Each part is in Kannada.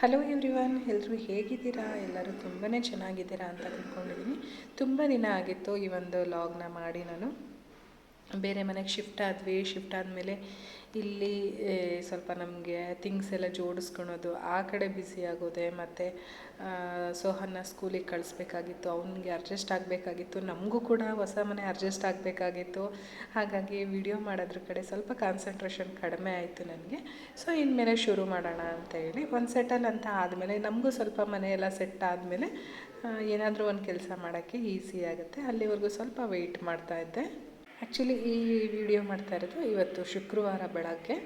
ಹಲೋ ಎವ್ರಿವನ್ ಎಲ್ಲರೂ ಹೇಗಿದ್ದೀರಾ? ಎಲ್ಲರೂ ತುಂಬಾ ಚೆನ್ನಾಗಿದ್ದೀರಾ ಅಂತ ತಿಳ್ಕೊಂಡಿದ್ದೀನಿ. ತುಂಬ ದಿನ ಆಗಿತ್ತು ಈ ಒಂದು ಲಾಗ್ನ ಮಾಡಿ ನಾನು. ಬೇರೆ ಮನೆಗೆ ಶಿಫ್ಟ್ ಆದ್ವಿ ಶಿಫ್ಟ್ ಆದಮೇಲೆ ಇಲ್ಲಿ ಸ್ವಲ್ಪ ನಮಗೆ ಥಿಂಗ್ಸ್ ಎಲ್ಲ ಜೋಡಿಸ್ಕೊಳೋದು, ಆ ಕಡೆ ಬ್ಯುಸಿ ಆಗೋದೆ, ಮತ್ತು ಸೋಹನ್ನ ಸ್ಕೂಲಿಗೆ ಕಳಿಸ್ಬೇಕಾಗಿತ್ತು, ಅವನಿಗೆ ಅಡ್ಜಸ್ಟ್ ಆಗಬೇಕಾಗಿತ್ತು, ನಮಗೂ ಕೂಡ ಹೊಸ ಮನೆ ಅಡ್ಜಸ್ಟ್ ಆಗಬೇಕಾಗಿತ್ತು. ಹಾಗಾಗಿ ವಿಡಿಯೋ ಮಾಡೋದ್ರ ಕಡೆ ಸ್ವಲ್ಪ ಕಾನ್ಸಂಟ್ರೇಷನ್ ಕಡಿಮೆ ಆಯಿತು ನನಗೆ. ಸೊ ಇನ್ಮೇಲೆ ಶುರು ಮಾಡೋಣ ಅಂತ ಹೇಳಿ, ಒಂದು ಸೆಟಲ್ ಅಂತ ಆದಮೇಲೆ, ನಮಗೂ ಸ್ವಲ್ಪ ಮನೆಯೆಲ್ಲ ಸೆಟ್ ಆದಮೇಲೆ ಏನಾದರೂ ಒಂದು ಕೆಲಸ ಮಾಡೋಕ್ಕೆ ಈಸಿ ಆಗುತ್ತೆ. ಅಲ್ಲಿವರೆಗೂ ಸ್ವಲ್ಪ ವೆಯ್ಟ್ ಮಾಡ್ತಾಯಿದ್ದೆ ಆ್ಯಕ್ಚುಲಿ ಈ ವಿಡಿಯೋ ಮಾಡ್ತಾ ಇರೋದು ಇವತ್ತು ಶುಕ್ರವಾರ ಬೆಳಗ್ಗೆ.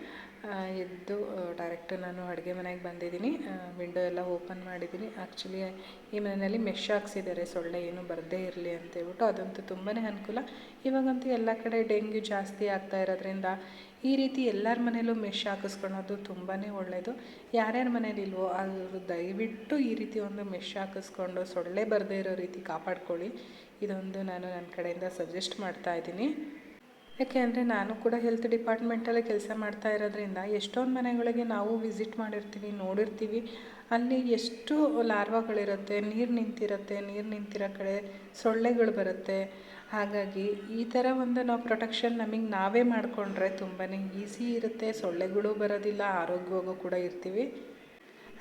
ಎದ್ದು ಡೈರೆಕ್ಟ್ ನಾನು ಅಡುಗೆ ಮನೆಗೆ ಬಂದಿದ್ದೀನಿ. ವಿಂಡೋ ಎಲ್ಲ ಓಪನ್ ಮಾಡಿದ್ದೀನಿ. ಆ್ಯಕ್ಚುಲಿ ಈ ಮನೆಯಲ್ಲಿ ಮೆಶ್ ಹಾಕ್ಸಿದ್ದಾರೆ. ಸೊಳ್ಳೆ ಏನು ಬರದೇ ಇರಲಿ ಅಂತ ಹೇಳ್ಬಿಟ್ಟು. ಅದಂತೂ ತುಂಬಾ ಅನುಕೂಲ. ಇವಾಗಂತೂ ಎಲ್ಲ ಕಡೆ ಡೆಂಗ್ಯೂ ಜಾಸ್ತಿ ಆಗ್ತಾ ಇರೋದ್ರಿಂದ ಈ ರೀತಿ ಎಲ್ಲರ ಮನೇಲೂ ಮೆಶ್ ಹಾಕಿಸ್ಕೊಳೋದು ತುಂಬಾ ಒಳ್ಳೆಯದು ಯಾರ್ಯಾರ ಮನೇಲಿಲ್ವೋ ಅವರು ದಯವಿಟ್ಟು ಈ ರೀತಿ ಒಂದು ಮೆಶ್ ಹಾಕಿಸ್ಕೊಂಡು ಸೊಳ್ಳೆ ಬರದೇ ಇರೋ ರೀತಿ ಕಾಪಾಡ್ಕೊಳ್ಳಿ. ಇದೊಂದು ನಾನು ನನ್ನ ಕಡೆಯಿಂದ ಸಜೆಸ್ಟ್ ಮಾಡ್ತಾ ಇದ್ದೀನಿ. ಯಾಕೆ ಅಂದರೆ ನಾನು ಕೂಡ ಹೆಲ್ತ್ ಡಿಪಾರ್ಟ್ಮೆಂಟಲ್ಲೇ ಕೆಲಸ ಮಾಡ್ತಾ ಇರೋದ್ರಿಂದ ಎಷ್ಟೊಂದು ಮನೆಗಳಿಗೆ ನಾವು ವಿಸಿಟ್ ಮಾಡಿರ್ತೀವಿ, ನೋಡಿರ್ತೀವಿ. ಅಲ್ಲಿ ಎಷ್ಟು ಲಾರ್ವಾಗಳಿರುತ್ತೆ, ನೀರು ನಿಂತಿರುತ್ತೆ, ನೀರು ನಿಂತಿರೋ ಕಡೆ ಸೊಳ್ಳೆಗಳು ಬರುತ್ತೆ. ಹಾಗಾಗಿ ಈ ಥರ ಒಂದು ನಾವು ಪ್ರೊಟೆಕ್ಷನ್ ನಮಗೆ ನಾವೇ ಮಾಡಿಕೊಂಡ್ರೆ ತುಂಬಾ ಈಸಿ ಇರುತ್ತೆ. ಸೊಳ್ಳೆಗಳು ಬರೋದಿಲ್ಲ, ಆರೋಗ್ಯವಾಗೂ ಕೂಡ ಇರ್ತೀವಿ.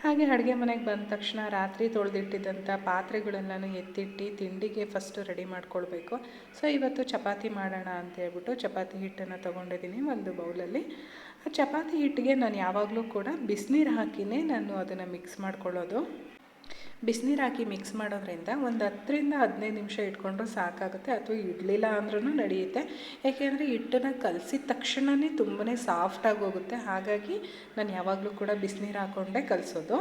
ಹಾಗೆ ಅಡುಗೆ ಮನೆಗೆ ಬಂದ ತಕ್ಷಣ ರಾತ್ರಿ ತೊಳೆದಿಟ್ಟಿದ್ದಂಥ ಪಾತ್ರೆಗಳೆಲ್ಲನೂ ಎತ್ತಿಟ್ಟು ತಿಂಡಿಗೆ ಫಸ್ಟು ರೆಡಿ ಮಾಡ್ಕೊಳ್ಬೇಕು. ಸೊ ಇವತ್ತು ಚಪಾತಿ ಮಾಡೋಣ ಅಂತ ಹೇಳ್ಬಿಟ್ಟು ಚಪಾತಿ ಹಿಟ್ಟನ್ನು ತೊಗೊಂಡಿದ್ದೀನಿ ಒಂದು ಬೌಲಲ್ಲಿ. ಆ ಚಪಾತಿ ಹಿಟ್ಟಿಗೆ ನಾನು ಯಾವಾಗಲೂ ಕೂಡ ಬಿಸಿನೀರು ಹಾಕಿನೇ ನಾನು ಅದನ್ನು ಮಿಕ್ಸ್ ಮಾಡ್ಕೊಳ್ಳೋದು. ಬಿಸಿನೀರು ಹಾಕಿ ಮಿಕ್ಸ್ ಮಾಡೋದ್ರಿಂದ ಒಂದು ಹತ್ತರಿಂದ ಹದಿನೈದು ನಿಮಿಷ ಇಟ್ಕೊಂಡ್ರೆ ಸಾಕಾಗುತ್ತೆ ಅಥವಾ ಇಡಲಿಲ್ಲ ಅಂದ್ರೂ ನಡೆಯುತ್ತೆ. ಯಾಕೆಂದರೆ ಹಿಟ್ಟನ್ನು ಕಲಸಿದ ತಕ್ಷಣವೇ ತುಂಬಾ ಸಾಫ್ಟಾಗಿ ಹೋಗುತ್ತೆ. ಹಾಗಾಗಿ ನಾನು ಯಾವಾಗಲೂ ಕೂಡ ಬಿಸಿನೀರು ಹಾಕ್ಕೊಂಡೇ ಕಲಿಸೋದು.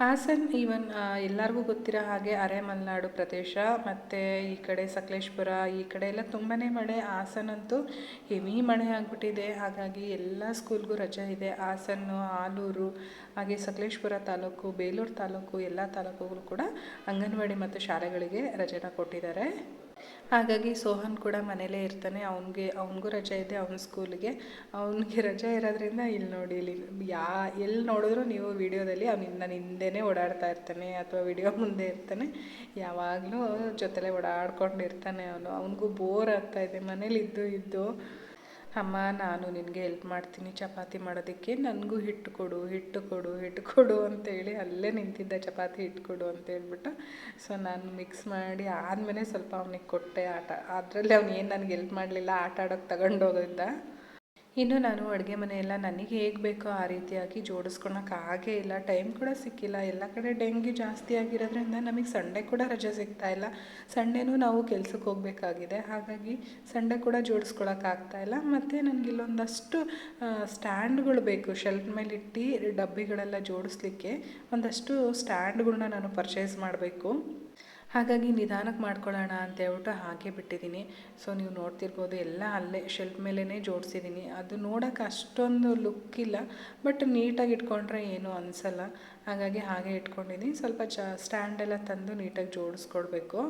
ಹಾಸನ್ ಈವನ್ ಎಲ್ಲರಿಗೂ ಗೊತ್ತಿರೋ ಹಾಗೆ ಅರೆ ಮಲೆನಾಡು ಪ್ರದೇಶ, ಮತ್ತು ಈ ಕಡೆ ಸಕಲೇಶ್ಪುರ, ಈ ಕಡೆ ಎಲ್ಲ ತುಂಬಾ ಮಳೆ. ಹಾಸನಂತೂ ಹೆವಿ ಮಳೆ ಆಗಿಬಿಟ್ಟಿದೆ. ಹಾಗಾಗಿ ಎಲ್ಲ ಸ್ಕೂಲ್ಗೂ ರಜೆ ಇದೆ. ಹಾಸನ್ನು, ಆಲೂರು, ಹಾಗೆ ಸಕಲೇಶ್ಪುರ ತಾಲೂಕು, ಬೇಲೂರು ತಾಲೂಕು, ಎಲ್ಲ ತಾಲೂಕುಗಳು ಕೂಡ ಅಂಗನವಾಡಿ ಮತ್ತು ಶಾಲೆಗಳಿಗೆ ರಜೆನ ಕೊಟ್ಟಿದ್ದಾರೆ. ಹಾಗಾಗಿ ಸೋಹನ್ ಕೂಡ ಮನೇಲೇ ಇರ್ತಾನೆ. ಅವನಿಗೆ, ಅವನಿಗೂ ರಜೆ ಇದೆ ಅವನ ಸ್ಕೂಲಿಗೆ. ಅವನಿಗೆ ರಜೆ ಇರೋದ್ರಿಂದ ಇಲ್ಲಿ ನೋಡಿ, ಇಲ್ಲಿ ಯಾ ಎಲ್ಲಿ ನೋಡಿದ್ರು ನೀವು ವಿಡಿಯೋದಲ್ಲಿ ಅವನು ನನ್ನ ಹಿಂದೆನೇ ಓಡಾಡ್ತಾ ಇರ್ತಾನೆ ಅಥವಾ ವಿಡಿಯೋ ಮುಂದೆ ಇರ್ತಾನೆ. ಯಾವಾಗಲೂ ಜೊತೆಲೇ ಓಡಾಡ್ಕೊಂಡಿರ್ತಾನೆ ಅವನು. ಅವನಿಗೂ ಬೋರ್ ಆಗ್ತಾ ಇದೆ. ಮನೇಲಿ ಇದ್ದು ಇದ್ದು. ಅಮ್ಮ, ನಾನು ನಿನಗೆ ಹೆಲ್ಪ್ ಮಾಡ್ತೀನಿ, ಚಪಾತಿ ಮಾಡೋದಕ್ಕೆ ನನಗೂ ಹಿಟ್ಟು ಕೊಡು ಹಿಟ್ಟು ಕೊಡು ಹಿಟ್ಟು ಕೊಡು ಅಂತೇಳಿ ಅಲ್ಲೇ ನಿಂತಿದ್ದ, ಚಪಾತಿ ಹಿಟ್ಟು ಕೊಡು ಅಂತ ಹೇಳ್ಬಿಟ್ಟು ಸೊ ನಾನು ಮಿಕ್ಸ್ ಮಾಡಿ ಆದಮೇಲೆ ಸ್ವಲ್ಪ ಅವನಿಗೆ ಕೊಟ್ಟೆ ಆಟ. ಅದರಲ್ಲಿ ಅವ್ನು ಏನು ನನಗೆ ಹೆಲ್ಪ್ ಮಾಡಲಿಲ್ಲ, ಆಟ ಆಡೋಕ್ಕೆ ತಗೊಂಡೋಗಿದ್ದ ಇನ್ನು ನಾನು ಅಡುಗೆ ಮನೆಯೆಲ್ಲ ನನಗೆ ಹೇಗೆ ಬೇಕೋ ಆ ರೀತಿಯಾಗಿ ಆಗೇ ಇಲ್ಲ. ಟೈಮ್ ಕೂಡ ಸಿಕ್ಕಿಲ್ಲ. ಎಲ್ಲ ಕಡೆ ಡೆಂಗ್ಯೂ ಜಾಸ್ತಿ ಆಗಿರೋದ್ರಿಂದ ನಮಗೆ ಸಂಡೇ ಕೂಡ ರಜೆ ಸಿಗ್ತಾ ಇಲ್ಲ. ಸಂಡೇನೂ ನಾವು ಕೆಲ್ಸಕ್ಕೆ ಹೋಗಬೇಕಾಗಿದೆ. ಹಾಗಾಗಿ ಸಂಡೇ ಕೂಡ ಜೋಡಿಸ್ಕೊಳಕ್ಕೆ ಆಗ್ತಾ ಇಲ್ಲ. ಮತ್ತು ನನಗೆ ಇಲ್ಲೊಂದಷ್ಟು ಸ್ಟ್ಯಾಂಡ್ಗಳು ಬೇಕು. ಶೆಲ್ಫ್ ಮೇಲೆ ಇಟ್ಟು ಡಬ್ಬಿಗಳೆಲ್ಲ ಜೋಡಿಸ್ಲಿಕ್ಕೆ ಒಂದಷ್ಟು ಸ್ಟ್ಯಾಂಡ್ಗಳನ್ನ ನಾನು ಪರ್ಚೇಸ್ ಮಾಡಬೇಕು. ಹಾಗಾಗಿ ನಿಧಾನಕ್ಕೆ ಮಾಡ್ಕೊಳ್ಳೋಣ ಅಂತ ಹೇಳ್ಬಿಟ್ಟು ಹಾಗೆ ಬಿಟ್ಟಿದ್ದೀನಿ. ಸೊ ನೀವು ನೋಡ್ತಿರ್ಬೋದು, ಎಲ್ಲ ಅಲ್ಲೇ ಶೆಲ್ಫ್ ಮೇಲೇ ಜೋಡಿಸಿದ್ದೀನಿ. ಅದು ನೋಡೋಕೆ ಅಷ್ಟೊಂದು ಲುಕ್ ಇಲ್ಲ ಬಟ್ ನೀಟಾಗಿ ಇಟ್ಕೊಂಡ್ರೆ ಏನೂ ಅನಿಸಲ್ಲ. ಹಾಗಾಗಿ ಹಾಗೆ ಇಟ್ಕೊಂಡಿದ್ದೀನಿ. ಸ್ವಲ್ಪ ಚ ಸ್ಟ್ಯಾಂಡೆಲ್ಲ ತಂದು ನೀಟಾಗಿ ಜೋಡಿಸ್ಕೊಡ್ಬೇಕು.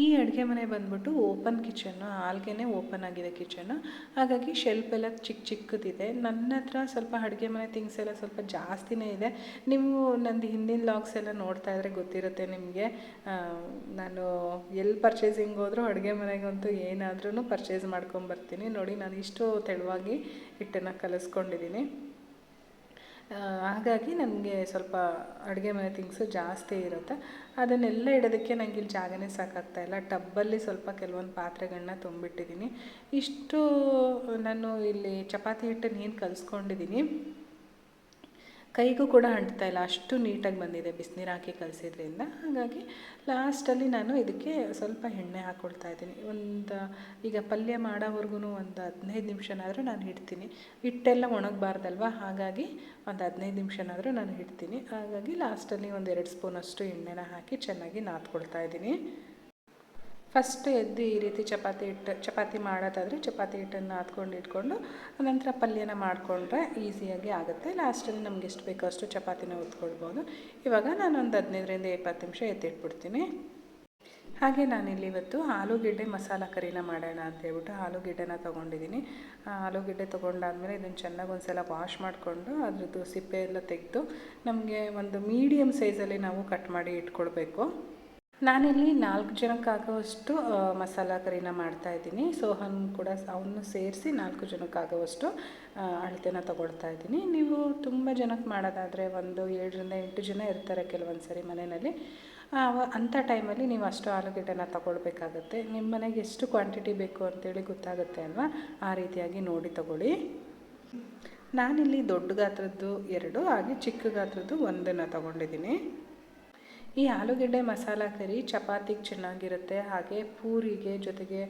ಈ ಅಡುಗೆ ಮನೆ ಬಂದ್ಬಿಟ್ಟು ಓಪನ್ ಕಿಚನ್ನು ಆಲ್ಗೆನೇ ಓಪನ್ ಆಗಿದೆ ಕಿಚನ್ನು ಹಾಗಾಗಿ ಶೆಲ್ಫ್ ಎಲ್ಲ ಚಿಕ್ಕ ಚಿಕ್ಕದಿದೆ. ನನ್ನ ಹತ್ರ ಸ್ವಲ್ಪ ಅಡುಗೆ ಮನೆ ಥಿಂಗ್ಸ್ ಎಲ್ಲ ಸ್ವಲ್ಪ ಜಾಸ್ತಿನೇ ಇದೆ. ನೀವು ನಂದು ಹಿಂದಿನ ಲಾಗ್ಸ್ ಎಲ್ಲ ನೋಡ್ತಾ ಇದ್ರೆ ಗೊತ್ತಿರುತ್ತೆ ನಿಮಗೆ. ನಾನು ಎಲ್ಲಿ ಪರ್ಚೇಸಿಂಗ್ ಹೋದರೂ ಅಡುಗೆ ಮನೆಗಂತೂ ಏನಾದ್ರೂ ಪರ್ಚೇಸ್ ಮಾಡ್ಕೊಂಬರ್ತೀನಿ ನೋಡಿ, ನಾನು ಇಷ್ಟು ತೆಳುವಾಗಿ ಹಿಟ್ಟನ್ನು ಕಲಿಸ್ಕೊಂಡಿದ್ದೀನಿ. ಹಾಗಾಗಿ ನನಗೆ ಸ್ವಲ್ಪ ಅಡುಗೆ ಮನೆ ಥಿಂಗ್ಸು ಜಾಸ್ತಿ ಇರುತ್ತೆ. ಅದನ್ನೆಲ್ಲ ಇಡೋದಕ್ಕೆ ನನಗೆ ಇಲ್ಲಿ ಜಾಗನೇ ಸಾಕಾಗ್ತಾ ಇಲ್ಲ. ಟಬ್ಬಲ್ಲಿ ಸ್ವಲ್ಪ ಕೆಲವೊಂದು ಪಾತ್ರೆಗಳನ್ನ ತುಂಬಿಟ್ಟಿದ್ದೀನಿ. ಇಷ್ಟು ನಾನು ಇಲ್ಲಿ ಚಪಾತಿ ಹಿಟ್ಟನ್ನು ಏನು ಕಲಿಸ್ಕೊಂಡಿದ್ದೀನಿ. ಕೈಗೂ ಕೂಡ ಅಂಟ್ತಾ ಇಲ್ಲ. ಅಷ್ಟು ನೀಟಾಗಿ ಬಂದಿದೆ ಬಿಸಿನೀರು ಹಾಕಿ ಕಲಸಿದ್ರಿಂದ. ಹಾಗಾಗಿ ಲಾಸ್ಟಲ್ಲಿ ನಾನು ಇದಕ್ಕೆ ಸ್ವಲ್ಪ ಎಣ್ಣೆ ಹಾಕ್ಕೊಳ್ತಾ ಇದ್ದೀನಿ. ಒಂದು, ಈಗ ಪಲ್ಯ ಮಾಡೋವರೆಗೂ ಒಂದು ಹದಿನೈದು ನಿಮಿಷನಾದರೂ ನಾನು ಇಡ್ತೀನಿ. ಹಿಟ್ಟೆಲ್ಲ ಒಣಗಬಾರ್ದಲ್ವ? ಹಾಗಾಗಿ ಒಂದು ಹದಿನೈದು ನಿಮಿಷನಾದರೂ ನಾನು ಇಡ್ತೀನಿ. ಹಾಗಾಗಿ ಲಾಸ್ಟಲ್ಲಿ ಒಂದು ಎರಡು ಸ್ಪೂನಷ್ಟು ಎಣ್ಣೆನ ಹಾಕಿ ಚೆನ್ನಾಗಿ ನಾದ್ಕೊಳ್ತಾ ಇದ್ದೀನಿ. ಫಸ್ಟ್ ಎದ್ದು ಈ ರೀತಿ ಚಪಾತಿ ಹಿಟ್ಟು ಚಪಾತಿ ಮಾಡೋದಾದರೆ ಚಪಾತಿ ಹಿಟ್ಟನ್ನು ಹಾಕ್ಕೊಂಡು ಇಟ್ಕೊಂಡು, ನಂತರ ಪಲ್ಯನ ಮಾಡಿಕೊಂಡ್ರೆ ಈಸಿಯಾಗಿ ಆಗುತ್ತೆ. ಲಾಸ್ಟಲ್ಲಿ ನಮ್ಗೆ ಎಷ್ಟು ಬೇಕೋ ಅಷ್ಟು ಚಪಾತಿನ ಉತ್ಕೊಳ್ಬೋದು. ಇವಾಗ ನಾನು ಒಂದು ಹದಿನೈದರಿಂದ ಇಪ್ಪತ್ತು ನಿಮಿಷ ಎತ್ತಿಟ್ಬಿಡ್ತೀನಿ. ಹಾಗೆ ನಾನಿಲ್ಲಿ ಇವತ್ತು ಆಲೂಗೆಡ್ಡೆ ಮಸಾಲ ಕರಿನ ಮಾಡೋಣ ಅಂತ ಹೇಳ್ಬಿಟ್ಟು ಆಲೂಗೆಡ್ಡೆನ ತೊಗೊಂಡಿದ್ದೀನಿ. ಆಲೂಗೆಡ್ಡೆ ತೊಗೊಂಡಾದ್ಮೇಲೆ ಇದನ್ನು ಚೆನ್ನಾಗಿ ಒಂದು ಸಲ ವಾಶ್ ಮಾಡಿಕೊಂಡು ಅದ್ರದ್ದು ಸಿಪ್ಪೆ ಎಲ್ಲ ತೆಗೆದು ನಮಗೆ ಒಂದು ಮೀಡಿಯಮ್ ಸೈಜಲ್ಲಿ ನಾವು ಕಟ್ ಮಾಡಿ ಇಟ್ಕೊಳ್ಬೇಕು. ನಾನಿಲ್ಲಿ ನಾಲ್ಕು ಜನಕ್ಕಾಗುವಷ್ಟು ಮಸಾಲ ಕರಿನ ಮಾಡ್ತಾಯಿದ್ದೀನಿ ಸೋಹನ್ ಕೂಡ ಅವನು ಸೇರಿಸಿ ನಾಲ್ಕು ಜನಕ್ಕಾಗುವಷ್ಟು ಅಳತೆನ ತಗೊಳ್ತಾ ಇದ್ದೀನಿ. ನೀವು ತುಂಬ ಜನಕ್ಕೆ ಮಾಡೋದಾದರೆ ಒಂದು ಏಳರಿಂದ ಎಂಟು ಜನ ಇರ್ತಾರೆ ಕೆಲವೊಂದು ಸರಿ ಮನೆಯಲ್ಲಿ ಅಂಥ ಟೈಮಲ್ಲಿ ನೀವು ಅಷ್ಟು ಆಲೂಗೆಡ್ಡೆನ ತಗೊಳ್ಬೇಕಾಗತ್ತೆ. ನಿಮ್ಮ ಮನೆಗೆ ಎಷ್ಟು ಕ್ವಾಂಟಿಟಿ ಬೇಕು ಅಂತೇಳಿ ಗೊತ್ತಾಗುತ್ತೆ ಅಲ್ವಾ? ಆ ರೀತಿಯಾಗಿ ನೋಡಿ ತಗೊಳ್ಳಿ. ನಾನಿಲ್ಲಿ ದೊಡ್ಡ ಗಾತ್ರದ್ದು ಎರಡು, ಹಾಗೆ ಚಿಕ್ಕ ಗಾತ್ರದ್ದು ಒಂದನ್ನು ತಗೊಂಡಿದ್ದೀನಿ. ಈ ಆಲೂಗೆಡ್ಡೆ ಮಸಾಲ ಕರಿ ಚಪಾತಿಗೆ ಚೆನ್ನಾಗಿರುತ್ತೆ. ಹಾಗೆ ಪೂರಿಗೆ ಜೊತೆಗೆ